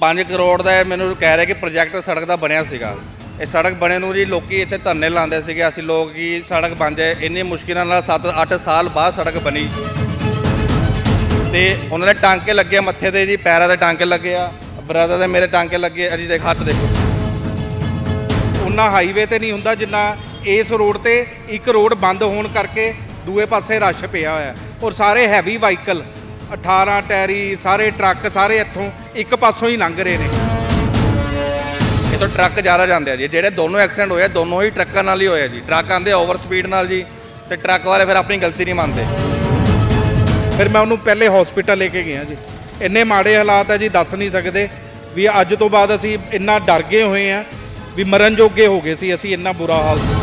5 ਕਰੋੜ ਦਾ ਇਹ ਮੈਨੂੰ ਕਹਿ ਰਿਹਾ ਕਿ ਪ੍ਰੋਜੈਕਟ ਸੜਕ ਦਾ ਬਣਿਆ ਸੀਗਾ। ਇਹ ਸੜਕ ਬਣੇ ਨੂੰ ਜੀ ਲੋਕੀ ਇੱਥੇ ਧਰਨੇ ਲਾਉਂਦੇ ਸੀਗੇ। ਅਸੀਂ ਲੋਕ ਕੀ ਸੜਕ ਬਣ ਜਾਏ ਇੰਨੀ ਮੁਸ਼ਕਿਲਾਂ ਨਾਲ 7-8 ਸਾਲ ਬਾਅਦ ਸੜਕ ਬਣੀ। ਤੇ ਉਹਨਾਂ ਦੇ ਟਾਂਕੇ ਲੱਗੇ ਮੱਥੇ ਤੇ ਜੀ, ਪੈਰਾਂ ਦੇ ਟਾਂਕੇ ਲੱਗੇ ਆ, ਬ੍ਰਦਰ ਦੇ ਮੇਰੇ ਟਾਂਕੇ ਲੱਗੇ ਆ। ਦੇਖ, ਹੱਥ ਦੇਖੋ। ਉਨਾ ਹਾਈਵੇ ਤੇ ਨਹੀਂ ਹੁੰਦਾ ਜਿੰਨਾ ਇਸ ਰੋਡ ਤੇ ਇੱਕ ਰੋਡ ਬੰਦ ਹੋਣ ਕਰਕੇ ਦੂਏ ਪਾਸੇ ਰਸ਼ ਪਿਆ ਹੋਇਆ। ਔਰ ਸਾਰੇ ਹੈਵੀ ਵਾਹੀਕਲ 18 ਟੈਰੀ, ਸਾਰੇ ਟਰੱਕ ਸਾਰੇ ਇੱਥੋਂ ਇੱਕ ਪਾਸੋਂ ਹੀ ਲੰਘ ਰਹੇ ਨੇ। ਇਹ ਤੋਂ ਟਰੱਕ ਜ਼ਿਆਦਾ ਜਾਂਦੇ ਆ ਜੀ। ਜਿਹੜੇ ਦੋਨੋਂ ਐਕਸੀਡੈਂਟ ਹੋਏ ਦੋਨੋਂ ਹੀ ਟਰੱਕਾਂ ਨਾਲ ਹੀ ਹੋਇਆ ਜੀ। ਟਰੱਕ ਆਂਦੇ ਓਵਰ ਸਪੀਡ ਨਾਲ ਜੀ ਤੇ ਟਰੱਕ ਵਾਲੇ ਫਿਰ ਆਪਣੀ ਗਲਤੀ ਨਹੀਂ ਮੰਨਦੇ। ਫਿਰ ਮੈਂ ਉਹਨੂੰ ਪਹਿਲੇ ਹਸਪੀਟਲ ਲੈ ਕੇ ਗਿਆ ਜੀ। ਇੰਨੇ ਮਾੜੇ ਹਾਲਾਤ ਹੈ ਜੀ, ਦੱਸ ਨਹੀਂ ਸਕਦੇ ਵੀ ਅੱਜ ਤੋਂ ਬਾਅਦ ਅਸੀਂ ਇੰਨਾ ਡਰ ਗਏ ਹੋਏ ਆ ਵੀ ਮਰਨ ਜੋਗੇ ਹੋ ਗਏ ਸੀ, ਅਸੀਂ ਇੰਨਾ ਬੁਰਾ ਹਾਲ ਸੀ।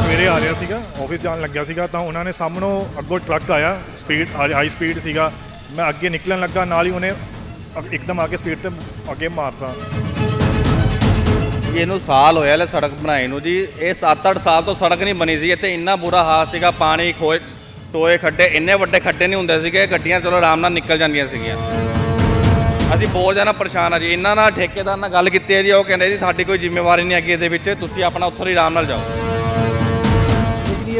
ਸਵੇਰੇ ਆ ਰਿਹਾ ਸੀਗਾ ਆਫਿਸ ਜਾਣ ਲੱਗਿਆ ਸੀਗਾ ਤਾਂ ਉਹਨਾਂ ਨੇ ਸਾਹਮਣੋਂ ਅੱਗੋਂ ਟਰੱਕ ਆਇਆ ਸਪੀਡ ਹਾਈ ਸਪੀਡ ਸੀਗਾ। ਮੈਂ ਅੱਗੇ ਨਿਕਲਣ ਲੱਗਾ, ਨਾਲ ਹੀ ਉਹਨੇ ਅ- ਇੱਕਦਮ ਆ ਕੇ ਸਪੀਡ ਤੇ ਅੱਗੇ ਮਾਰਤਾ। ਜੀ, ਇਹਨੂੰ ਸਾਲ ਹੋਇਆ ਲੈ ਸੜਕ ਬਣਾਈ ਨੂੰ ਜੀ। ਇਹ 7-8 ਸਾਲ ਤੋਂ ਸੜਕ ਨਹੀਂ ਬਣੀ ਸੀ। ਇੱਥੇ ਇੰਨਾ ਬੁਰਾ ਹਾਲ ਸੀਗਾ, ਪਾਣੀ ਖੋਏ, ਟੋਏ ਖੱਡੇ, ਇੰਨੇ ਵੱਡੇ ਖੱਡੇ ਨਹੀਂ ਹੁੰਦੇ ਸੀਗੇ। ਗੱਡੀਆਂ ਚਲੋ ਆਰਾਮ ਨਾਲ ਨਿਕਲ ਜਾਂਦੀਆਂ ਸੀਗੀਆਂ। ਅਸੀਂ ਬਹੁਤ ਜ਼ਿਆਦਾ ਪਰੇਸ਼ਾਨ ਆ ਜੀ। ਇਹਨਾਂ ਨਾਲ ਠੇਕੇਦਾਰ ਨਾਲ ਗੱਲ ਕੀਤੀ ਹੈ ਜੀ। ਉਹ ਕਹਿੰਦੇ ਜੀ, ਸਾਡੀ ਕੋਈ ਜ਼ਿੰਮੇਵਾਰੀ ਨਹੀਂ ਹੈਗੀ ਇਹਦੇ ਵਿੱਚ। ਤੁਸੀਂ ਆਪਣਾ ਉੱਥੋਂ ਹੀ ਆਰਾਮ ਨਾਲ ਜਾਓ।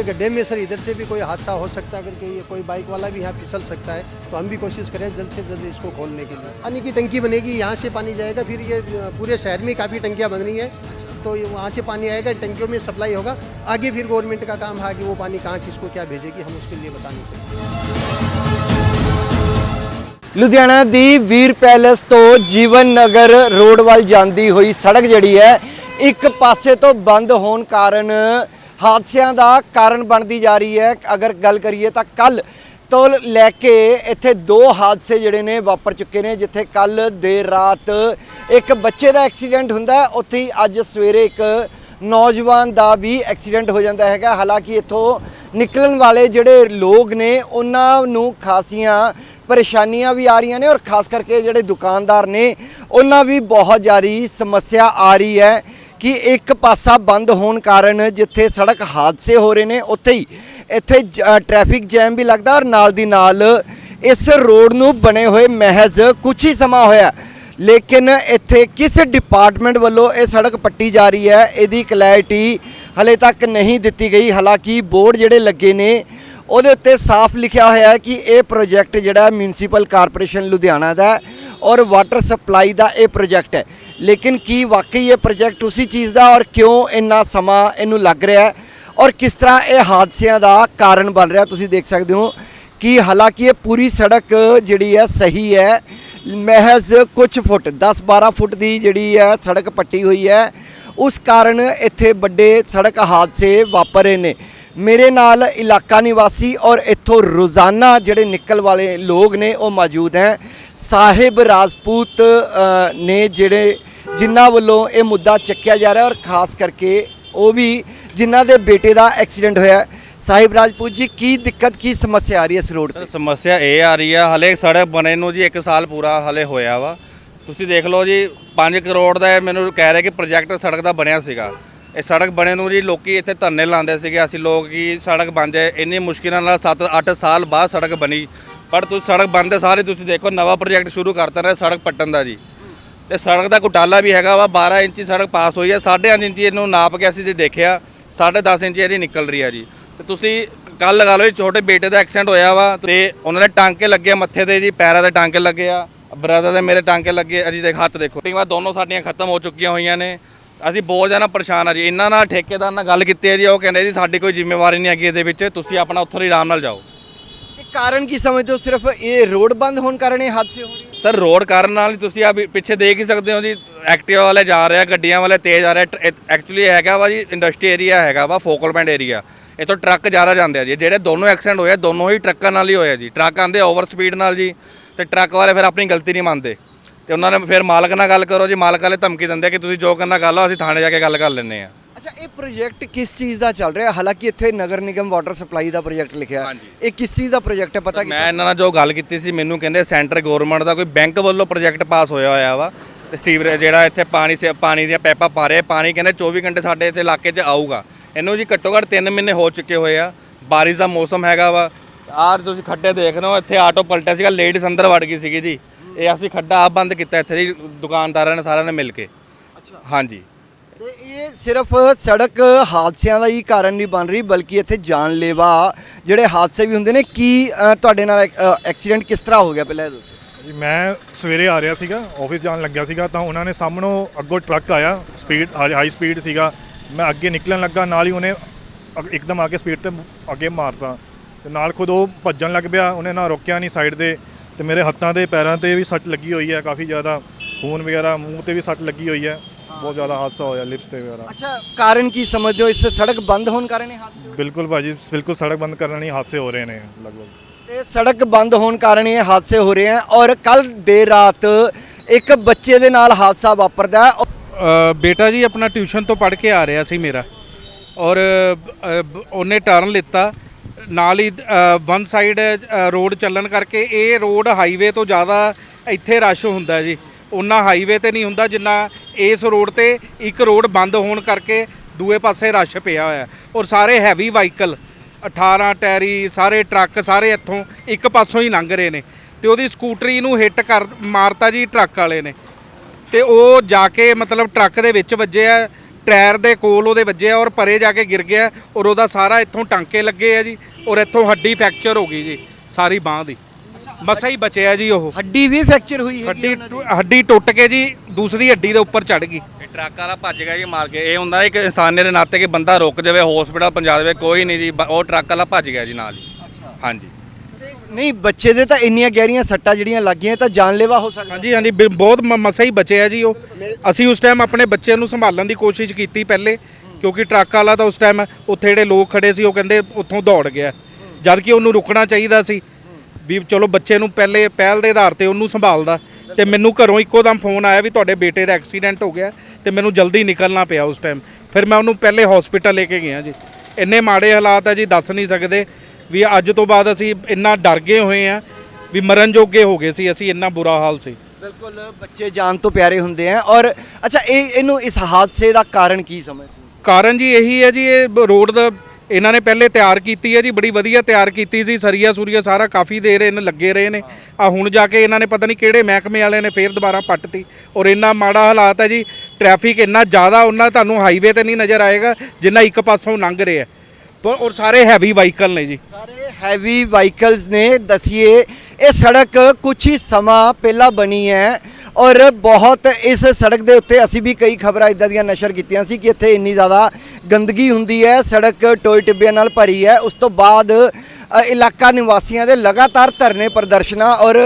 लेकिन ये गड्ढे में सर इधर से भी कोई हादसा हो सकता है अगर कि ये कोई बाइक वाला भी यहाँ फिसल सकता है तो हम भी कोशिश करें जल्द से जल्द इसको खोलने के लिए पानी की टंकी बनेगी यहाँ से पानी जाएगा फिर ये पूरे शहर में काफ़ी टंकियाँ बन रही हैं तो ये वहाँ से पानी आएगा टंकियों में सप्लाई होगा आगे फिर गवर्नमेंट का काम है कि वो पानी कहाँ किसको क्या भेजेगी हम उसके लिए बता नहीं सकते ਲੁਧਿਆਣਾ ਦੀ ਵੀਰ ਪੈਲੇਸ ਤੋਂ ਜੀਵਨ ਨਗਰ ਰੋਡ ਵੱਲ ਜਾਂਦੀ ਹੋਈ ਸੜਕ ਜਿਹੜੀ ਹੈ ਇੱਕ ਪਾਸੇ ਤੋਂ ਬੰਦ ਹੋਣ ਕਾਰਨ ਹਾਦਸਿਆਂ ਦਾ ਕਾਰਨ ਬਣਦੀ ਜਾ ਰਹੀ ਹੈ। ਅਗਰ ਗੱਲ ਕਰੀਏ ਤਾਂ ਕੱਲ ਤੋਂ ਲੈ ਕੇ ਇੱਥੇ ਦੋ ਹਾਦਸੇ ਜਿਹੜੇ ਨੇ ਵਾਪਰ ਚੁੱਕੇ ਨੇ, ਜਿੱਥੇ ਕੱਲ ਦੇਰ ਰਾਤ ਇੱਕ ਬੱਚੇ ਦਾ ਐਕਸੀਡੈਂਟ ਹੁੰਦਾ ਉੱਥੇ ਹੀ ਅੱਜ ਸਵੇਰੇ ਇੱਕ ਨੌਜਵਾਨ ਦਾ ਵੀ ਐਕਸੀਡੈਂਟ ਹੋ ਜਾਂਦਾ ਹੈਗਾ। ਹਾਲਾਂਕਿ ਇੱਥੋਂ ਨਿਕਲਣ ਵਾਲੇ ਜਿਹੜੇ ਲੋਕ ਨੇ, ਉਹਨਾਂ ਨੂੰ ਖਾਸੀਆਂ ਪਰੇਸ਼ਾਨੀਆਂ ਵੀ ਆ ਰਹੀਆਂ ਨੇ ਔਰ ਖਾਸ ਕਰਕੇ ਜਿਹੜੇ ਦੁਕਾਨਦਾਰ ਨੇ, ਉਹਨਾਂ ਵੀ ਬਹੁਤ ਜ਼ਿਆਦਾ ਸਮੱਸਿਆ ਆ ਰਹੀ ਹੈ। ਕਿ ਇੱਕ ਪਾਸਾ ਬੰਦ ਹੋਣ ਕਾਰਨ ਜਿੱਥੇ ਸੜਕ ਹਾਦਸੇ ਹੋ ਰਹੇ ਨੇ, ਉੱਥੇ ਹੀ ਇੱਥੇ ਜ- ਟ੍ਰੈਫਿਕ ਜੈਮ ਵੀ ਲੱਗਦਾ ਔਰ ਨਾਲ ਦੀ ਨਾਲ ਇਸ ਰੋਡ ਨੂੰ ਬਣੇ ਹੋਏ ਮਹਿਜ਼ ਕੁਝ ਹੀ ਸਮਾਂ ਹੋਇਆ। ਲੇਕਿਨ ਇੱਥੇ ਕਿਸ ਡਿਪਾਰਟਮੈਂਟ ਵੱਲੋਂ ਇਹ ਸੜਕ ਪੱਟੀ ਜਾ ਰਹੀ ਹੈ, ਇਹਦੀ ਕਲੈਰਿਟੀ ਹਲੇ ਤੱਕ ਨਹੀਂ ਦਿੱਤੀ ਗਈ। ਹਾਲਾਂਕਿ ਬੋਰਡ ਜਿਹੜੇ ਲੱਗੇ ਨੇ, ਉਹਦੇ ਉੱਤੇ ਸਾਫ਼ ਲਿਖਿਆ ਹੋਇਆ ਹੈ ਕਿ ਇਹ ਪ੍ਰੋਜੈਕਟ ਜਿਹੜਾ ਮਿਊਨਿਸਪਲ ਕਾਰਪੋਰੇਸ਼ਨ ਲੁਧਿਆਣਾ ਦਾ ਔਰ ਵਾਟਰ ਸਪਲਾਈ ਦਾ ਇਹ ਪ੍ਰੋਜੈਕਟ ਹੈ। ਲੇਕਿਨ ਕੀ ਵਾਕਈ ਇਹ ਪ੍ਰੋਜੈਕਟ ਉਸੇ ਚੀਜ਼ ਦਾ ਔਰ ਕਿਉਂ ਇੰਨਾ ਸਮਾਂ ਇਹਨੂੰ ਲੱਗ ਰਿਹਾ ਹੈ? ਔਰ ਕਿਸ ਤਰ੍ਹਾਂ ਇਹ ਹਾਦਸਿਆਂ ਦਾ ਕਾਰਨ ਬਣ ਰਿਹਾ? ਤੁਸੀਂ ਦੇਖ ਸਕਦੇ ਹੋ ਕਿ ਹਾਲਾਂਕਿ ਇਹ ਪੂਰੀ ਸੜਕ ਜਿਹੜੀ ਹੈ ਸਹੀ ਹੈ। ਮਹਿਜ਼ ਕੁਝ ਫੁੱਟ 10-12 ਫੁੱਟ ਦੀ ਜਿਹੜੀ ਹੈ ਸੜਕ ਪੱਟੀ ਹੋਈ ਹੈ। ਉਸ ਕਾਰਨ ਇੱਥੇ ਵੱਡੇ ਸੜਕ ਹਾਦਸੇ ਵਾਪਰ ਰਹੇ ਨੇ। ਮੇਰੇ ਨਾਲ ਇਲਾਕਾ ਨਿਵਾਸੀ ਔਰ ਇੱਥੋਂ ਰੋਜ਼ਾਨਾ ਜਿਹੜੇ ਨਿਕਲ ਵਾਲੇ ਲੋਕ ਨੇ ਉਹ ਮੌਜੂਦ ਹੈ। ਸਾਹਿਬ ਰਾਜਪੂਤ ਨੇ ਜਿਹੜੇ ਜਿਨ੍ਹਾਂ ਵੱਲੋਂ ਇਹ ਮੁੱਦਾ ਚੱਕਿਆ ਜਾ ਰਿਹਾ ਔਰ ਖਾਸ ਕਰਕੇ ਉਹ ਵੀ ਜਿਨ੍ਹਾਂ ਦੇ ਬੇਟੇ ਦਾ ਐਕਸੀਡੈਂਟ ਹੋਇਆ ਸਾਹਿਬ ਰਾਜਪੂਤ ਜੀ, ਕੀ ਦਿੱਕਤ, ਕੀ ਸਮੱਸਿਆ ਆ ਰਹੀ ਹੈ ਇਸ ਰੋਡ ਤੇ? ਸਮੱਸਿਆ ਇਹ ਆ ਰਹੀ ਆ, ਹਲੇ ਸੜਕ ਬਣੇ ਨੂੰ ਜੀ 1 ਸਾਲ ਪੂਰਾ ਹਲੇ ਹੋਇਆ ਵਾ। ਤੁਸੀਂ ਦੇਖ ਲਓ ਜੀ 5 ਕਰੋੜ ਦਾ ਇਹ ਮੈਨੂੰ ਕਹਿ ਰਿਹਾ ਕਿ ਪ੍ਰੋਜੈਕਟ ਸੜਕ ਦਾ ਬਣਿਆ ਸੀਗਾ। ਇਹ ਸੜਕ ਬਣੇ ਨੂੰ ਜੀ ਲੋਕੀ ਇੱਥੇ ਧਰਨੇ ਲਾਉਂਦੇ ਸੀਗੇ। ਅਸੀਂ ਲੋਕ ਕੀ ਸੜਕ ਬਣ ਜਾਏ ਇੰਨੀ ਮੁਸ਼ਕਿਲਾਂ ਨਾਲ 7-8 ਸਾਲ ਬਾਅਦ ਸੜਕ ਬਣੀ। ਪਰ ਤੁਸੀਂ, ਸੜਕ ਬਣਦੇ ਸਾਰੇ ਤੁਸੀਂ ਦੇਖੋ, ਨਵਾਂ ਪ੍ਰੋਜੈਕਟ ਸ਼ੁਰੂ ਕਰਤਾ ਰਿਹਾ ਸੜਕ ਪੱਟਣ ਦਾ ਜੀ। ਤੇ ਸੜਕ ਦਾ ਘੁਟਾਲਾ ਵੀ ਹੈਗਾ ਵਾ 12 ਇੰਚੀ ਸੜਕ ਪਾਸ ਹੋਈ ਹੈ 5.5 ਇੰਚੀ ਇਹਨੂੰ ਨਾਪ ਕੇ ਅਸੀਂ ਜੇ ਦੇਖਿਆ 10.5 ਇੰਚੀ ਇਹਦੀ ਨਿਕਲ ਰਹੀ ਆ ਜੀ। ਤੇ ਤੁਸੀਂ ਕੱਲ ਲਗਾ ਲਓ ਜੀ, ਛੋਟੇ ਬੇਟੇ ਦਾ ਐਕਸੀਡੈਂਟ ਹੋਇਆ ਵਾ, ਤੇ ਉਹਨਾਂ ਦੇ ਟਾਂਕੇ ਲੱਗੇ ਮੱਥੇ ਤੇ ਜੀ, ਪੈਰਾਂ ਦੇ ਟਾਂਕੇ ਲੱਗੇ ਆ, ਬ੍ਰਦਰ ਦੇ ਮੇਰੇ ਟਾਂਕੇ ਲੱਗੇ ਆ ਜੀ ਦੇਖ ਹੱਥ ਦੇਖੋ। ਟੀਮਾਂ ਦੋਨੋਂ ਸਾਡੀਆਂ ਖਤਮ ਹੋ ਚੁੱਕੀਆਂ ਹੋਈਆਂ ਨੇ। ਅਸੀਂ ਬਹੁਤ ਜ਼ਿਆਦਾ ਪਰੇਸ਼ਾਨ ਆ ਜੀ। ਇਹਨਾਂ ਨਾਲ ਠੇਕੇਦਾਰ ਨਾਲ ਗੱਲ ਕੀਤੀ ਹੈ ਜੀ, ਉਹ ਕਹਿੰਦੇ ਜੀ, ਸਾਡੀ ਕੋਈ ਜ਼ਿੰਮੇਵਾਰੀ ਨਹੀਂ ਹੈਗੀ ਇਹਦੇ ਵਿੱਚ, ਤੁਸੀਂ ਆਪਣਾ ਉੱਥੋਂ ਹੀ ਆਰਾਮ ਨਾਲ ਜਾਓ। ਇਹ ਕਾਰਨ ਕੀ ਸਮਝਦੇ ਹੋ? ਸਿਰਫ ਇਹ ਰੋਡ ਬੰਦ ਹੋਣ ਕਾਰਨ ਇਹ ਹਾਦਸੇ ਹੋ ਰਹੇ ਸਰ ਰੋਡ ਕਾਰਨ ਨਾਲ ਹੀ ਤੁਸੀਂ ਆ ਪਿੱਛੇ ਦੇਖ ਹੀ ਸਕਦੇ ਹੋ ਜੀ ਐਕਟਿਵਾ ਵਾਲੇ ਜਾ ਰਹੇ ਆ ਗੱਡੀਆਂ ਵਾਲੇ ਤੇਜ਼ ਆ ਰਹੇ ਐਕਚੁਅਲੀ ਹੈਗਾ ਵਾ ਜੀ ਇੰਡਸਟਰੀ ਏਰੀਆ ਹੈਗਾ ਵਾ ਫੋਕਲ ਪੁਆਇੰਟ ਏਰੀਆ ਇੱਥੋਂ ਟਰੱਕ ਜ਼ਿਆਦਾ ਜਾਂਦੇ ਆ ਜੀ ਜਿਹੜੇ ਦੋਨੋਂ ਐਕਸੀਡੈਂਟ ਹੋਏ ਆ, ਦੋਨੋਂ ਹੀ ਟਰੱਕਾਂ ਨਾਲ ਹੀ ਹੋਇਆ ਜੀ। ਟਰੱਕ ਆਂਦੇ ਓਵਰ ਸਪੀਡ ਨਾਲ ਜੀ ਤੇ ਟਰੱਕ ਵਾਲੇ ਫਿਰ ਆਪਣੀ ਗਲਤੀ ਨਹੀਂ ਮੰਨਦੇ। ਤੇ ਉਹਨਾਂ ਨੇ ਫਿਰ ਮਾਲਕ ਨਾਲ ਗੱਲ ਕਰੋ ਜੀ ਮਾਲਕ ਵਾਲੇ ਧਮਕੀ ਦਿੰਦੇ ਕਿ ਤੁਸੀਂ ਜੋ ਕਰਨਾ ਕਰ ਲਓ ਅਸੀਂ ਥਾਣੇ ਜਾ ਕੇ ਗੱਲ ਕਰ ਲੈਂਦੇ ਆ। ਪ੍ਰੋਜੈਕਟ ਕਿਸ ਚੀਜ਼ ਦਾ ਚੱਲ ਰਿਹਾ? ਹਾਲਾਂਕਿ ਇੱਥੇ ਨਗਰ ਨਿਗਮ ਵਾਟਰ ਸਪਲਾਈ ਦਾ ਪ੍ਰੋਜੈਕਟ ਲਿਖਿਆ। ਹਾਂਜੀ। ਇਹ ਕਿਸ ਚੀਜ਼ ਦਾ ਪ੍ਰੋਜੈਕਟ ਹੈ? ਪਤਾ ਮੈਂ ਇਹਨਾਂ ਨਾਲ ਜੋ ਗੱਲ ਕੀਤੀ ਸੀ ਮੈਨੂੰ ਕਹਿੰਦੇ ਸੈਂਟਰ ਗਵਰਨਮੈਂਟ ਦਾ ਕੋਈ ਬੈਂਕ ਵੱਲੋਂ ਪ੍ਰੋਜੈਕਟ ਪਾਸ ਹੋਇਆ ਹੋਇਆ ਵਾ। ਤੇ ਸੀਵਰੇਜ ਜਿਹੜਾ ਇੱਥੇ ਪਾਣੀ ਸੇ ਪਾਣੀ ਦੀਆਂ ਪੈਪਾਂ ਪਾ ਰਹੇ ਪਾਣੀ ਕਹਿੰਦੇ 24 ਘੰਟੇ ਸਾਡੇ ਇੱਥੇ ਇਲਾਕੇ 'ਚ ਆਊਗਾ। ਇਹਨੂੰ ਜੀ ਘੱਟੋ ਘੱਟ 3 ਮਹੀਨੇ ਹੋ ਚੁੱਕੇ ਹੋਏ ਆ। ਬਾਰਿਸ਼ ਦਾ ਮੌਸਮ ਹੈਗਾ ਵਾ। ਆਹ ਤੁਸੀਂ ਖੱਡੇ ਦੇਖ ਰਹੇ ਹੋ ਇੱਥੇ ਆਟੋ ਪਲਟਿਆ ਸੀਗਾ ਲੇਡੀਜ਼ ਅੰਦਰ ਵੜ ਗਈ ਸੀਗੀ ਜੀ। ਇਹ ਅਸੀਂ ਖੱਡਾ ਆਪ ਬੰਦ ਕੀਤਾ ਇੱਥੇ ਦੀ ਦੁਕਾਨਦਾਰਾਂ ਨੇ ਸਾਰਿਆਂ ਨੇ ਮਿਲ ਕੇ। ਅੱਛਾ। ਹਾਂਜੀ। ਤੇ ਇਹ ਸਿਰਫ ਸੜਕ ਹਾਦਸਿਆਂ ਦਾ ਹੀ ਕਾਰਨ ਨਹੀਂ ਬਣ ਰਹੀ ਬਲਕਿ ਇੱਥੇ ਜਾਨਲੇਵਾ ਜਿਹੜੇ ਹਾਦਸੇ ਵੀ ਹੁੰਦੇ ਨੇ ਕੀ ਅ, ਤੁਹਾਡੇ ਨਾਲ ਐਕਸੀਡੈਂਟ ਕਿਸ ਤਰ੍ਹਾਂ ਹੋ ਗਿਆ ਪਹਿਲਾਂ ਇਹ ਦੱਸੋ। ਜੀ ਮੈਂ ਸਵੇਰੇ ਆ ਰਿਹਾ ਸੀਗਾ ਆਫਿਸ ਜਾਣ ਲੱਗਿਆ ਸੀਗਾ ਤਾਂ ਉਹਨਾਂ ਨੇ ਸਾਹਮਣੋਂ ਅੱਗੋਂ ਟਰੱਕ ਆਇਆ ਸਪੀਡ ਹਾਈ ਸਪੀਡ ਸੀਗਾ। ਮੈਂ ਅੱਗੇ ਨਿਕਲਣ ਲੱਗਾ ਨਾਲ ਹੀ ਉਹਨੇ ਅਗ- ਇੱਕਦਮ ਆ ਕੇ ਸਪੀਡ ਤੇ ਅੱਗੇ ਮਾਰਤਾ। ਤੇ ਨਾਲ ਖੁਦ ਉਹ ਭੱਜਣ ਲੱਗ ਪਿਆ ਉਹਨੇ ਨਾ ਰੋਕਿਆ ਨਹੀਂ ਸਾਈਡ ਦੇ ਤੇ ਮੇਰੇ ਹੱਥਾਂ ਤੇ ਪੈਰਾਂ ਤੇ ਵੀ ਸੱਟ ਲੱਗੀ ਹੋਈ ਹੈ ਕਾਫੀ ਜ਼ਿਆਦਾ ਖੂਨ ਵਗੈਰਾ ਮੂੰਹ ਤੇ ਵੀ ਸੱਟ ਲੱਗੀ ਹੋਈ ਹੈ। ਬਹੁਤ ਜ਼ਿਆਦਾ ਹਾਦਸਾ ਹੋਇਆ ਲਿਪਸ ਤੇ ਵਗੈਰਾ। ਅੱਛਾ ਕਾਰਨ ਕੀ ਸਮਝਦੇ ਹੋ? ਇਸ ਸੜਕ ਬੰਦ ਹੋਣ ਕਾਰਨ ਇਹ ਹਾਦਸੇ ਹੋਏ? ਬਿਲਕੁਲ ਭਾਜੀ ਬਿਲਕੁਲ ਸੜਕ ਬੰਦ ਕਰਨ ਨਾਲ ਹੀ ਹਾਦਸੇ ਹੋ ਰਹੇ ਨੇ ਲਗਭਗ। ਤੇ ਸੜਕ ਬੰਦ ਹੋਣ ਕਾਰਨ ਇਹ ਹਾਦਸੇ ਹੋ ਰਹੇ ਹਨ ਔਰ ਕੱਲ ਦੇਰ ਰਾਤ ਇੱਕ ਬੱਚੇ ਦੇ ਨਾਲ ਹਾਦਸਾ ਵਾਪਰਦਾ ਹੈ। ਅ, ਬੇਟਾ ਜੀ ਆਪਣਾ ਟਿਊਸ਼ਨ ਤੋਂ ਪੜ੍ਹ ਕੇ ਆ ਰਿਹਾ ਸੀ ਮੇਰਾ। ਔਰ ਅ, ਬ- ਉਹਨੇ ਟਰਨ ਲਿੱਤਾ। ਨਾਲ ਹੀ ਵਨ ਸਾਈਡ ਰੋਡ ਚੱਲਣ ਕਰਕੇ ਇਹ ਰੋਡ ਹਾਈਵੇ ਤੋਂ ਜ਼ਿਆਦਾ ਇੱਥੇ ਰਸ਼ ਹੁੰਦਾ ਜੀ। ਉਹਨਾਂ ਹਾਈਵੇ ਤੇ ਨਹੀਂ ਹੁੰਦਾ ਜਿੰਨਾ ਇਸ ਰੋਡ ਤੇ ਇੱਕ ਰੋਡ ਬੰਦ ਹੋਣ ਕਰਕੇ ਦੂਏ ਪਾਸੇ ਰਸ਼ ਪਿਆ ਹੋਇਆ। ਔਰ ਸਾਰੇ ਹੈਵੀ ਵਾਹੀਕਲ 18 ਟੈਰੀ, ਸਾਰੇ ਟਰੱਕ ਸਾਰੇ ਇੱਥੋਂ ਇੱਕ ਪਾਸੋਂ ਹੀ ਲੰਘ ਰਹੇ ਨੇ। ਤੇ ਉਹਦੀ ਸਕੂਟਰੀ ਨੂੰ ਹਿੱਟ ਕਰ ਮਾਰਤਾ ਜੀ ਟਰੱਕ ਵਾਲੇ ਨੇ। ਤੇ ਉਹ ਜਾ ਕੇ ਮਤਲਬ ਟਰੱਕ ਦੇ ਵਿੱਚ ਵੱਜਿਆ, ਟਾਇਰ ਦੇ ਕੋਲ ਉਹਦੇ ਵੱਜਿਆ ਔਰ ਪਰੇ ਜਾ ਕੇ ਗਿਰ ਗਿਆ ਔਰ ਉਹਦਾ ਸਾਰਾ ਇੱਥੋਂ ਟਾਂਕੇ ਲੱਗੇ ਆ ਜੀ ਔਰ ਇੱਥੋਂ ਹੱਡੀ ਫ੍ਰੈਕਚਰ ਹੋ ਗਈ ਜੀ, ਸਾਰੀ ਬਾਹ ਦੀ। ਮਸਾ ਹੀ ਬਚਿਆ ਜੀ ਉਹ। ਹੱਡੀ ਵੀ ਫ੍ਰੈਕਚਰ ਹੋਈ ਹੈ ਹੱਡੀ ਹੱਡੀ ਟੁੱਟ ਕੇ ਜੀ ਦੂਸਰੀ ਹੱਡੀ ਦੇ ਉੱਪਰ ਚੜ ਗਈ। ਇਹ ਟਰੱਕ ਵਾਲਾ ਭੱਜ ਗਿਆ ਜੀ ਮਾਰ ਕੇ। ਇਹ ਹੁੰਦਾ ਇੱਕ ਇਨਸਾਨੀਅਤ ਦੇ ਨਾਤੇ ਕਿ ਬੰਦਾ ਰੁਕ ਜਾਵੇ ਹਸਪੀਟਲ ਪਹੁੰਚਾ ਦੇਵੇ ਕੋਈ ਨਹੀਂ ਜੀ ਬ- ਉਹ ਟਰੱਕ ਵਾਲਾ ਭੱਜ ਗਿਆ ਜੀ ਨਾਲ ਹੀ। ਹਾਂਜੀ। ਨਹੀਂ ਬੱਚੇ ਦੇ ਤਾਂ ਇੰਨੀਆਂ ਗਹਿਰੀਆਂ ਸੱਟਾਂ ਜਿਹੜੀਆਂ ਲੱਗੀਆਂ ਇਹ ਤਾਂ ਜਾਨਲੇਵਾ ਹੋ ਸਕਦਾ। ਹਾਂਜੀ ਹਾਂਜੀ ਬਹੁਤ ਮ- ਮਸਾ ਹੀ ਬਚਿਆ ਜੀ ਉਹ। ਅਸੀਂ ਉਸ ਟਾਈਮ ਆਪਣੇ ਬੱਚੇ ਨੂੰ ਸੰਭਾਲਣ ਦੀ ਕੋਸ਼ਿਸ਼ ਕੀਤੀ ਪਹਿਲੇ ਕਿਉਂਕਿ ਟਰੱਕ ਵਾਲਾ ਤਾਂ ਉਸ ਟਾਈਮ ਉੱਥੇ ਜਿਹੜੇ ਲੋਕ ਖੜੇ ਸੀ ਉਹ ਕਹਿੰਦੇ ਉੱਥੋਂ ਦੌੜ ਗਿਆ। ਜਦ ਕਿ ਉਹਨੂੰ ਰੁਕਣਾ ਚਾਹੀਦਾ ਸੀ। ਵੀ ਚਲੋ ਬੱਚੇ ਨੂੰ ਪਹਿਲੇ ਪਹਿਲ ਦੇ ਆਧਾਰ ਤੇ ਉਹਨੂੰ ਸੰਭਾਲਦਾ ਤੇ ਮੈਨੂੰ ਘਰੋਂ ਇੱਕੋ ਦਮ ਫੋਨ ਆਇਆ ਵੀ ਤੁਹਾਡੇ ਬੇਟੇ ਦਾ ਐਕਸੀਡੈਂਟ ਹੋ ਗਿਆ ਤੇ ਮੈਨੂੰ ਜਲਦੀ ਨਿਕਲਣਾ ਪਿਆ ਉਸ ਟਾਈਮ ਫਿਰ ਮੈਂ ਉਹਨੂੰ ਪਹਿਲੇ ਹਸਪੀਟਲ ਲੈ ਕੇ ਗਿਆ ਜੀ। ਇੰਨੇ ਮਾੜੇ ਹਾਲਾਤ ਆ ਜੀ ਦੱਸ ਨਹੀਂ ਸਕਦੇ ਵੀ ਅੱਜ ਤੋਂ ਬਾਅਦ ਅਸੀਂ ਇੰਨਾ ਡਰ ਗਏ ਹੋਏ ਆ ਵੀ ਮਰਨ ਜੋਗੇ ਹੋ ਗਏ ਸੀ ਅਸੀਂ ਇੰਨਾ ਬੁਰਾ ਹਾਲ ਸੀ। ਬਿਲਕੁਲ ਬੱਚੇ ਜਾਨ ਤੋਂ ਪਿਆਰੇ ਹੁੰਦੇ ਆ ਔਰ ਅੱਛਾ ਇਹ ਇਹਨੂੰ ਇਸ ਹਾਦਸੇ ਦਾ ਕਾਰਨ ਕੀ ਸਮਝਦੇ ਕਾਰਨ ਜੀ ਇਹੀ ਹੈ ਜੀ ਇਹ ਰੋਡ ਦਾ ਇਹਨਾਂ ਨੇ ਪਹਿਲੇ ਤਿਆਰ ਕੀਤੀ ਹੈ ਜੀ, ਬੜੀ ਵਧੀਆ ਤਿਆਰ ਕੀਤੀ ਸੀ, ਸਰੀਆ ਸੂਰੀਆ ਸਾਰਾ ਕਾਫੀ ਦੇਰ ਇਹਨਾਂ ਲੱਗੇ ਰਹੇ ਨੇ। ਆ ਹੁਣ ਜਾ ਕੇ ਇਹਨਾਂ ਨੇ ਪਤਾ ਨਹੀਂ ਕਿਹੜੇ ਮਹਿਕਮੇ ਵਾਲਿਆਂ ਨੇ ਫੇਰ ਦੁਬਾਰਾ ਪੱਟਤੀ ਔਰ ਇੰਨਾ ਮਾੜਾ ਹਾਲਾਤ ਹੈ ਜੀ, ਟ੍ਰੈਫਿਕ ਇੰਨਾ ਜ਼ਿਆਦਾ ਉਹਨਾਂ ਤੁਹਾਨੂੰ ਹਾਈਵੇ ਤੇ ਨਹੀਂ ਨਜ਼ਰ ਆਏਗਾ, ਜਿੰਨਾ ਇੱਕ ਪਾਸੋਂ ਲੰਘ ਰਿਹਾ। ਪਰ ਔਰ ਸਾਰੇ ਹੈਵੀ ਵਾਹੀਕਲ ਨੇ ਜੀ। ਸਾਰੇ ਹੈਵੀ ਵਾਹੀਕਲਸ ਨੇ, ਦਸੀਏ, ਇਹ ਸੜਕ ਕੁਝ ਹੀ ਸਮਾਂ ਪਹਿਲਾਂ ਬਣੀ ਹੈ। ਔਰ ਬਹੁਤ ਇਸ ਸੜਕ ਦੇ ਉੱਤੇ ਅਸੀਂ ਵੀ ਕਈ ਖਬਰਾਂ ਇਦਾਂ ਦੀਆਂ ਨਸ਼ਰ ਕੀਤੀਆਂ ਸੀ ਕਿ ਇੱਥੇ ਇੰਨੀ ਜ਼ਿਆਦਾ ਗੰਦਗੀ ਹੁੰਦੀ ਹੈ, ਸੜਕ ਟੋਏ ਟਿੱਬਿਆਂ ਨਾਲ ਭਰੀ ਹੈ। ਉਸ ਤੋਂ ਬਾਅਦ ਇਲਾਕਾ ਨਿਵਾਸੀਆਂ ਦੇ ਲਗਾਤਾਰ ਧਰਨੇ ਪ੍ਰਦਰਸ਼ਨਾਂ ਔਰ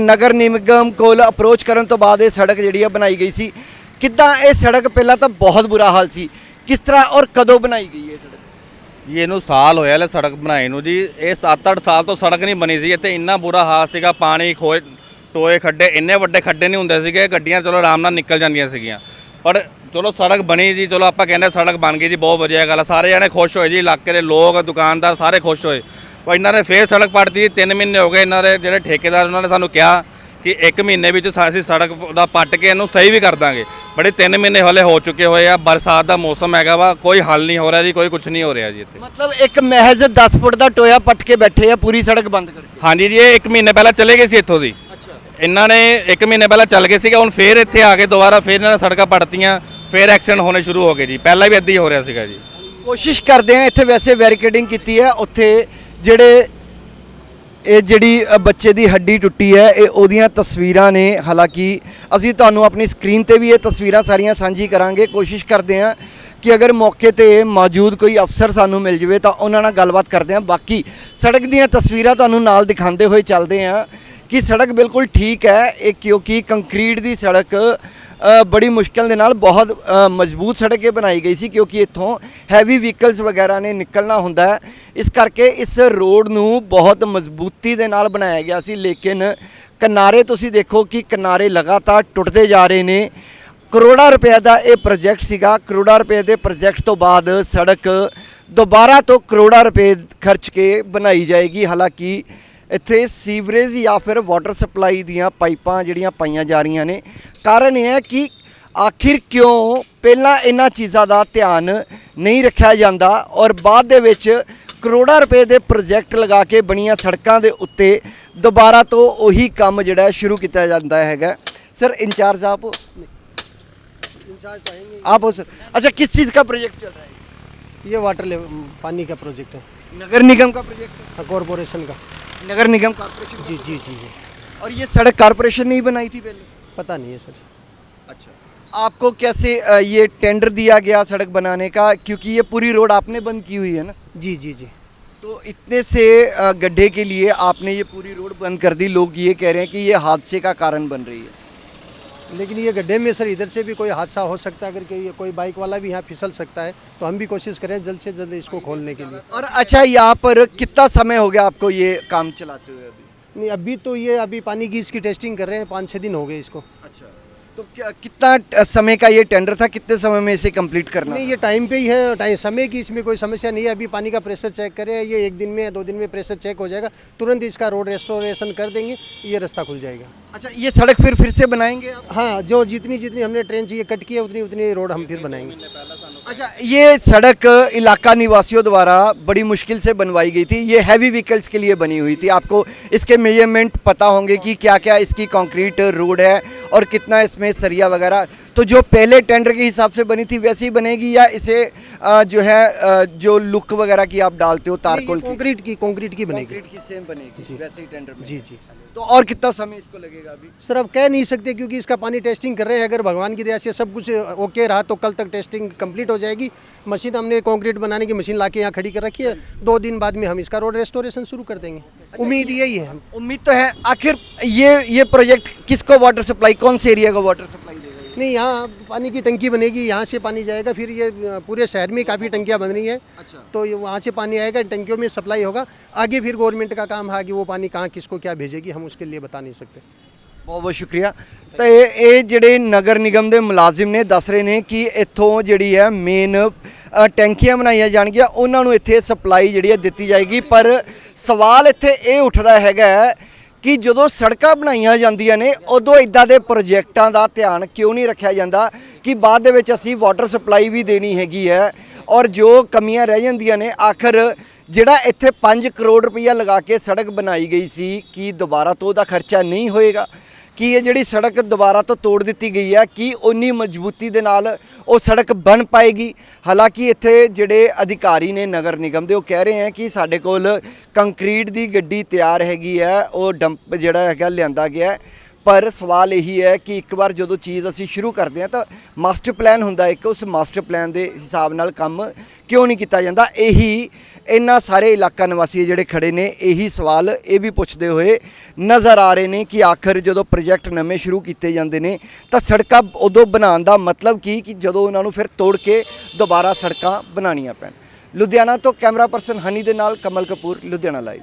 ਨਗਰ ਨਿਗਮ ਕੋਲ ਅਪਰੋਚ ਕਰਨ ਤੋਂ ਬਾਅਦ ਇਹ ਸੜਕ ਜਿਹੜੀ ਆ ਬਣਾਈ ਗਈ ਸੀ। ਕਿੱਦਾਂ ਇਹ ਸੜਕ ਪਹਿਲਾਂ ਤਾਂ ਬਹੁਤ ਬੁਰਾ ਹਾਲ ਸੀ। ਕਿਸ ਤਰ੍ਹਾਂ ਔਰ ਕਦੋਂ ਬਣਾਈ ਗਈ ਇਹ ਸੜਕ? ਜੀ, ਇਹਨੂੰ ਸਾਲ ਹੋਇਆ ਲੈ ਸੜਕ ਬਣਾਈ ਨੂੰ ਜੀ। ਇਹ 7-8 ਸਾਲ ਤੋਂ ਸੜਕ ਨਹੀਂ ਬਣੀ ਸੀ। ਇੱਥੇ ਇੰਨਾ ਬੁਰਾ ਹਾਲ ਸੀਗਾ। ਪਾਣੀ ਖੋਏ ਟੋਏ ਖੱਡੇ ਇੰਨੇ ਵੱਡੇ ਖੱਡੇ ਨਹੀਂ ਹੁੰਦੇ ਸੀਗੇ ਗੱਡੀਆਂ ਚਲੋ ਆਰਾਮ ਨਾਲ ਨਿਕਲ ਜਾਂਦੀਆਂ ਸੀਗੀਆਂ। ਪਰ ਚਲੋ ਸੜਕ ਬਣੀ ਜੀ ਚਲੋ ਆਪਾਂ ਕਹਿੰਦੇ ਸੜਕ ਬਣ ਗਈ ਜੀ ਬਹੁਤ ਵਧੀਆ ਗੱਲ ਆ। ਸਾਰੇ ਜਣੇ ਖੁਸ਼ ਹੋਏ ਜੀ ਇਲਾਕੇ ਦੇ ਲੋਕ ਦੁਕਾਨਦਾਰ ਸਾਰੇ ਖੁਸ਼ ਹੋਏ। ਪਰ ਇਹਨਾਂ ਨੇ ਫੇਰ ਸੜਕ ਪੱਟਤੀ 3 ਮਹੀਨੇ ਹੋ ਗਏ ਇਹਨਾਂ ਦੇ ਜਿਹੜੇ ਠੇਕੇਦਾਰ ਉਹਨਾਂ ਨੇ ਸਾਨੂੰ ਕਿਹਾ ਕਿ 1 ਮਹੀਨੇ ਵਿੱਚ ਅਸੀਂ ਸੜਕ ਦਾ ਪੱਟ ਕੇ ਇਹਨੂੰ ਸਹੀ ਵੀ ਕਰ ਦਾਂਗੇ। ਬੜੇ 3 ਮਹੀਨੇ ਹਲੇ ਹੋ ਚੁੱਕੇ ਹੋਏ ਆ ਬਰਸਾਤ ਦਾ ਮੌਸਮ ਹੈਗਾ ਵਾ ਕੋਈ ਹੱਲ ਨਹੀਂ ਹੋ ਰਿਹਾ ਜੀ ਕੋਈ ਕੁਝ ਨਹੀਂ ਹੋ ਰਿਹਾ ਜੀ ਇੱਥੇ। ਮਤਲਬ ਇੱਕ ਮਹਿਜ਼ 10 ਫੁੱਟ ਦਾ ਟੋਇਆ ਪੱਟ ਕੇ ਬੈਠੇ ਆ ਪੂਰੀ ਸੜਕ ਬੰਦ ਕਰਕੇ। ਹਾਂਜੀ ਜੀ ਇਹ 1 ਮਹੀਨੇ ਪਹਿਲਾਂ ਚਲੇ ਗਏ ਸੀ ਇੱਥੋਂ ਦੀ। ਇਹਨਾਂ ਨੇ 1 ਮਹੀਨੇ ਪਹਿਲਾਂ ਚੱਲ ਗਏ ਸੀਗਾ, ਹੁਣ ਫੇਰ ਇੱਥੇ ਆ ਕੇ ਦੁਬਾਰਾ ਫੇਰ ਇਹਨਾਂ ਨੇ ਸੜਕਾਂ ਪੜਤੀਆਂ ਫੇਰ ਐਕਸੀਡੈਂਟ ਹੋਣੇ ਸ਼ੁਰੂ ਹੋ ਗਏ ਜੀ। ਪਹਿਲਾਂ ਵੀ ਇੱਦਾਂ ਹੀ ਹੋ ਰਿਹਾ ਸੀਗਾ ਜੀ। ਕੋਸ਼ਿਸ਼ ਕਰਦੇ ਆ ਇੱਥੇ ਵੈਸੇ ਬੈਰੀਕੇਡਿੰਗ ਕੀਤੀ ਹੈ, ਉੱਥੇ ਜਿਹੜੇ ਇਹ ਜਿਹੜੀ ਬੱਚੇ ਦੀ ਹੱਡੀ ਟੁੱਟੀ ਹੈ, ਇਹ ਉਹਦੀਆਂ ਤਸਵੀਰਾਂ ਨੇ। ਹਾਲਾਂਕਿ ਅਸੀਂ ਤੁਹਾਨੂੰ ਆਪਣੀ ਸਕਰੀਨ ਤੇ ਵੀ ਇਹ ਤਸਵੀਰਾਂ ਸਾਰੀਆਂ ਸਾਂਝੀ ਕਰਾਂਗੇ। ਕੋਸ਼ਿਸ਼ ਕਰਦੇ ਆ ਕਿ ਅਗਰ ਮੌਕੇ ਤੇ ਮੌਜੂਦ ਕੋਈ ਅਫਸਰ ਸਾਨੂੰ ਮਿਲ ਜਵੇ ਤਾਂ ਉਹਨਾਂ ਨਾਲ ਗੱਲਬਾਤ ਕਰਦੇ ਆ ਬਾਕੀ ਸੜਕ ਦੀਆਂ ਤਸਵੀਰਾਂ ਤੁਹਾਨੂੰ ਨਾਲ ਦਿਖਾਉਂਦੇ ਹੋਏ ਚੱਲਦੇ ਆ ਕਿ ਸੜਕ ਬਿਲਕੁਲ ਠੀਕ ਹੈ, ਇਹ ਕਿਉਂਕਿ ਕੰਕਰੀਟ ਦੀ ਸੜਕ ਬੜੀ ਮੁਸ਼ਕਲ ਦੇ ਨਾਲ ਬਹੁਤ ਮਜ਼ਬੂਤ ਸੜਕ ਇਹ ਬਣਾਈ ਗਈ ਸੀ ਕਿਉਂਕਿ ਇੱਥੋਂ ਹੈਵੀ ਵਹੀਕਲਸ ਵਗੈਰਾ ਨੇ ਨਿਕਲਣਾ ਹੁੰਦਾ ਹੈ। ਇਸ ਕਰਕੇ ਇਸ ਰੋਡ ਨੂੰ ਬਹੁਤ ਮਜ਼ਬੂਤੀ ਦੇ ਨਾਲ ਬਣਾਇਆ ਗਿਆ ਸੀ, ਲੇਕਿਨ ਕਿਨਾਰੇ ਤੁਸੀਂ ਦੇਖੋ ਕਿ ਕਿਨਾਰੇ ਲਗਾਤਾਰ ਟੁੱਟਦੇ ਜਾ ਰਹੇ ਨੇ। ਕਰੋੜਾਂ ਰੁਪਏ ਦਾ ਇਹ ਪ੍ਰੋਜੈਕਟ ਸੀਗਾ, ਕਰੋੜਾਂ ਰੁਪਏ ਦੇ ਪ੍ਰੋਜੈਕਟ ਤੋਂ ਬਾਅਦ ਸੜਕ ਦੁਬਾਰਾ ਤੋਂ ਕਰੋੜਾਂ ਰੁਪਏ ਖਰਚ ਕੇ ਬਣਾਈ ਜਾਏਗੀ। ਹਾਲਾਂਕਿ ਇੱਥੇ ਸੀਵਰੇਜ ਜਾਂ ਫਿਰ ਵਾਟਰ ਸਪਲਾਈ ਦੀਆਂ ਪਾਈਪਾਂ ਜਿਹੜੀਆਂ ਪਾਈਆਂ ਜਾ ਰਹੀਆਂ ਨੇ ਕਾਰਨ ਇਹ ਹੈ ਕਿ ਆਖਿਰ ਕਿਉਂ ਪਹਿਲਾਂ ਇਹਨਾਂ ਚੀਜ਼ਾਂ ਦਾ ਧਿਆਨ ਨਹੀਂ ਰੱਖਿਆ ਜਾਂਦਾ ਔਰ ਬਾਅਦ ਦੇ ਵਿੱਚ ਕਰੋੜਾਂ ਰੁਪਏ ਦੇ ਪ੍ਰੋਜੈਕਟ ਲਗਾ ਕੇ ਬਣੀਆਂ ਸੜਕਾਂ ਦੇ ਉੱਤੇ ਦੁਬਾਰਾ ਤੋਂ ਉਹੀ ਕੰਮ ਜਿਹੜਾ ਹੈ ਸ਼ੁਰੂ ਕੀਤਾ ਜਾਂਦਾ ਹੈਗਾ ਸਰ इंचार्ज आप हो इंचार्ज तो आएंगे। आप हो सर अच्छा किस चीज़ का प्रोजेक्ट चल रहा है ये वाटर ले पानी का प्रोजेक्ट है नगर निगम का प्रोजेक्ट हाँ, कॉरपोरेशन का है नगर निगम कॉर्पोरेशन जी जी जी जी। और ये सड़क कॉर्पोरेशन ने ही बनाई थी पहले? पता नहीं है सर। अच्छा। आपको कैसे ये टेंडर दिया गया सड़क बनाने का? क्योंकि ये पूरी रोड आपने बंद की हुई है ना? जी जी जी। तो इतने से गड्ढे के लिए आपने ये पूरी रोड बंद कर दी। लोग ये कह रहे हैं कि ये हादसे का कारण बन रही है। लेकिन ये गड्ढे में सर इधर से भी कोई हादसा हो सकता है? अगर कोई कोई बाइक वाला भी यहाँ फिसल सकता है तो हम भी कोशिश करें जल्द से जल्द इसको खोलने के लिए। और अच्छा यहाँ पर कितना समय हो गया आपको ये काम चलाते हुए अभी? नहीं अभी तो ये अभी पानी की इसकी टेस्टिंग कर रहे हैं पाँच छः दिन हो गए इसको। अच्छा। तो क्या कितना समय का ये टेंडर था? कितने समय में इसे कंप्लीट करना नहीं ये टाइम पे ही है टाइम समय की इसमें कोई समस्या नहीं है। अभी पानी का प्रेशर चेक करें ये एक दिन में या दो दिन में प्रेशर चेक हो जाएगा। तुरंत इसका रोड रेस्टोरेशन कर देंगे ये रास्ता खुल जाएगा। अच्छा ये सड़क फिर फिर से बनाएँगे आप? हाँ जो जितनी जितनी हमने ट्रेन चाहिए कट की है उतनी उतनी रोड हम फिर बनाएँगे। अच्छा ये सड़क इलाका निवासियों द्वारा बड़ी मुश्किल से बनवाई गई थी। ये हैवी व्हीकल्स के लिए बनी हुई थी। आपको इसके मेज़रमेंट पता होंगे कि क्या क्या इसकी कंक्रीट रोड है और कितना इसमें सरिया वगैरह। तो जो पहले टेंडर के हिसाब से बनी थी वैसी ही बनेगी या इसे जो है जो लुक वगैरह की आप डालते हो तारकोल की? कंक्रीट की कंक्रीट की बनेगी। कंक्रीट की सेम बनेगी वैसे ही टेंडर में। जी जी। तो और कितना समय इसको लगेगा अभी? सर अब कह नहीं सकते क्योंकि इसका पानी टेस्टिंग कर रहे हैं। अगर भगवान की दया से सब कुछ ओके रहा तो कल तक टेस्टिंग कंप्लीट हो जाएगी। मशीन हमने कंक्रीट बनाने की मशीन ला के यहाँ खड़ी कर रखी है। दो दिन बाद में हम इसका रोड रेस्टोरेशन शुरू कर देंगे। उम्मीद यही है। उम्मीद तो है। आखिर ये ये प्रोजेक्ट किसको वाटर सप्लाई कौन से एरिया का वाटर सप्लाई? नहीं यहाँ पानी की टंकी बनेगी यहाँ से पानी जाएगा फिर ये पूरे शहर में काफ़ी टंकियाँ बन रही हैं अच्छा तो ये वहाँ से पानी आएगा टंकियों में सप्लाई होगा आगे फिर गवर्नमेंट का काम है आगे वो पानी कहाँ किसको क्या भेजेगी हम उसके लिए बता नहीं सकते ਬਹੁਤ ਬਹੁਤ ਸ਼ੁਕਰੀਆ ਤਾਂ ਇਹ ਇਹ ਜਿਹੜੇ ਨਗਰ ਨਿਗਮ ਦੇ ਮੁਲਾਜ਼ਮ ਨੇ ਦੱਸ ਰਹੇ ਨੇ ਕਿ ਇੱਥੋਂ ਜਿਹੜੀ ਹੈ ਮੇਨ ਟੈਂਕੀਆਂ ਬਣਾਈਆਂ ਜਾਣਗੀਆਂ ਉਹਨਾਂ ਨੂੰ ਇੱਥੇ ਸਪਲਾਈ ਜਿਹੜੀ ਹੈ ਦਿੱਤੀ ਜਾਏਗੀ ਪਰ ਸਵਾਲ ਇੱਥੇ ਇਹ ਉੱਠਦਾ ਹੈਗਾ ਹੈ ਕਿ ਜਦੋਂ ਸੜਕਾਂ ਬਣਾਈਆਂ ਜਾਂਦੀਆਂ ਨੇ, ਉਦੋਂ ਇਦਾਂ ਦੇ ਪ੍ਰੋਜੈਕਟਾਂ ਦਾ ਧਿਆਨ ਕਿਉਂ ਨਹੀਂ ਰੱਖਿਆ ਜਾਂਦਾ ਕਿ ਬਾਅਦ ਦੇ ਵਿੱਚ ਅਸੀਂ ਵਾਟਰ ਸਪਲਾਈ ਵੀ ਦੇਣੀ ਹੈਗੀ ਹੈ ਔਰ ਜੋ ਕਮੀਆਂ ਰਹਿ ਜਾਂਦੀਆਂ ਨੇ, ਆਖਰ ਜਿਹੜਾ ਇੱਥੇ 5 ਕਰੋੜ ਰੁਪਈਆ ਲਗਾ ਕੇ ਸੜਕ ਬਣਾਈ ਗਈ ਸੀ, ਕੀ ਦੁਬਾਰਾ ਤੋਂ ਉਹਦਾ ਖਰਚਾ ਨਹੀਂ ਹੋਏਗਾ? ਕਿ ਇਹ ਜਿਹੜੀ ਸੜਕ ਦੁਬਾਰਾ ਤੋਂ ਤੋੜ ਦਿੱਤੀ ਗਈ ਹੈ? ਕਿ ਉਨੀ ਮਜ਼ਬੂਤੀ ਦੇ ਨਾਲ ਉਹ ਸੜਕ ਬਣ ਪਾਏਗੀ? ਹਾਲਾਂਕਿ ਇੱਥੇ ਜਿਹੜੇ ਅਧਿਕਾਰੀ ਨੇ ਨਗਰ ਨਿਗਮ ਦੇ, ਉਹ ਕਹਿ ਰਹੇ ਹੈ ਕਿ ਸਾਡੇ ਕੋਲ ਕੰਕਰੀਟ ਦੀ ਗੱਡੀ ਤਿਆਰ ਹੈਗੀ ਹੈ, ਉਹ ਡੰਪ ਜਿਹੜਾ ਹੈਗਾ ਲਿਆਂਦਾ ਗਿਆ ਪਰ ਸਵਾਲ ਇਹੀ ਹੈ ਕਿ ਇੱਕ ਵਾਰ ਜਦੋਂ ਚੀਜ਼ ਅਸੀਂ ਸ਼ੁਰੂ ਕਰਦੇ ਹਾਂ ਤਾਂ ਮਾਸਟਰ ਪਲਾਨ ਹੁੰਦਾ ਇੱਕ, ਉਸ ਮਾਸਟਰ ਪਲਾਨ ਦੇ ਹਿਸਾਬ ਨਾਲ ਕੰਮ ਕਿਉਂ ਨਹੀਂ ਕੀਤਾ ਜਾਂਦਾ? ਇਹੀ ਇਹਨਾਂ ਸਾਰੇ ਇਲਾਕਾ ਨਿਵਾਸੀ ਜਿਹੜੇ ਖੜੇ ਨੇ, ਇਹੀ ਸਵਾਲ ਇਹ ਵੀ ਪੁੱਛਦੇ ਹੋਏ ਨਜ਼ਰ ਆ ਰਹੇ ਨੇ ਕਿ ਆਖਰ ਜਦੋਂ ਪ੍ਰੋਜੈਕਟ ਨਵੇਂ ਸ਼ੁਰੂ ਕੀਤੇ ਜਾਂਦੇ ਨੇ ਤਾਂ ਸੜਕਾਂ ਉਦੋਂ ਬਣਾਉਣ ਦਾ ਮਤਲਬ ਕੀ? ਕਿ ਜਦੋਂ ਉਹਨਾਂ ਨੂੰ ਫਿਰ ਤੋੜ ਕੇ ਦੁਬਾਰਾ ਸੜਕਾਂ ਬਣਾਉਣੀਆਂ ਪੈਣ। ਲੁਧਿਆਣਾ ਤੋਂ ਕੈਮਰਾ ਪਰਸਨ ਹਨੀ ਦੇ ਨਾਲ ਕਮਲ ਕਪੂਰ, ਲੁਧਿਆਣਾ ਲਾਈਵ